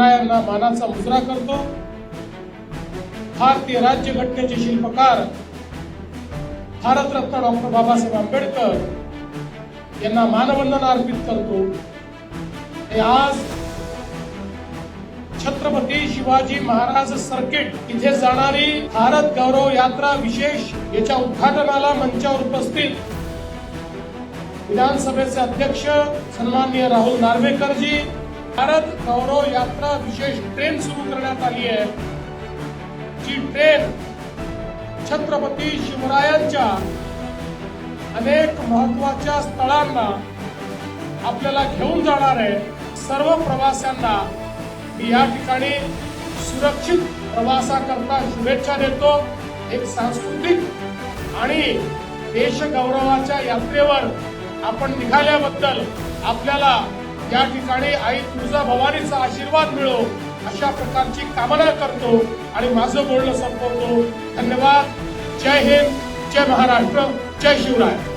शिवरायांना मानाचा मुजरा करतो. भारतीय राज्यघटनेचे शिल्पकार भारतरत्न डॉक्टर बाबासाहेब आंबेडकर यांना मानवंदना अर्पित करतो. हे आज छत्रपती शिवाजी महाराज सर्किट इथे जाणारी भारत गौरव यात्रा विशेष याच्या उद्घाटनाला मंचावर उपस्थित विधानसभेचे अध्यक्ष सन्माननीय राहुल नार्वेकरजी भारत गौरव यात्रा विशेष ट्रेन सुरू करण्यात आली आहे. जी ट्रेन छत्रपती शिवरायांच्या अनेक महत्त्वाच्या स्थळांना आपल्याला घेऊन जाणार आहे. सर्व प्रवाशांना मी या ठिकाणी सुरक्षित प्रवासाकरता शुभेच्छा देतो. एक सांस्कृतिक आणि देशगौरवाच्या यात्रेवर आपण निघाल्याबद्दल आपल्याला या ठिकाणी आई तुळजा भवानीचा आशीर्वाद मिळो. अशा प्रकारची कामना करतो आणि माझं बोलणं संपवतो. धन्यवाद. जय हिंद. जय महाराष्ट्र. जय शिवराय.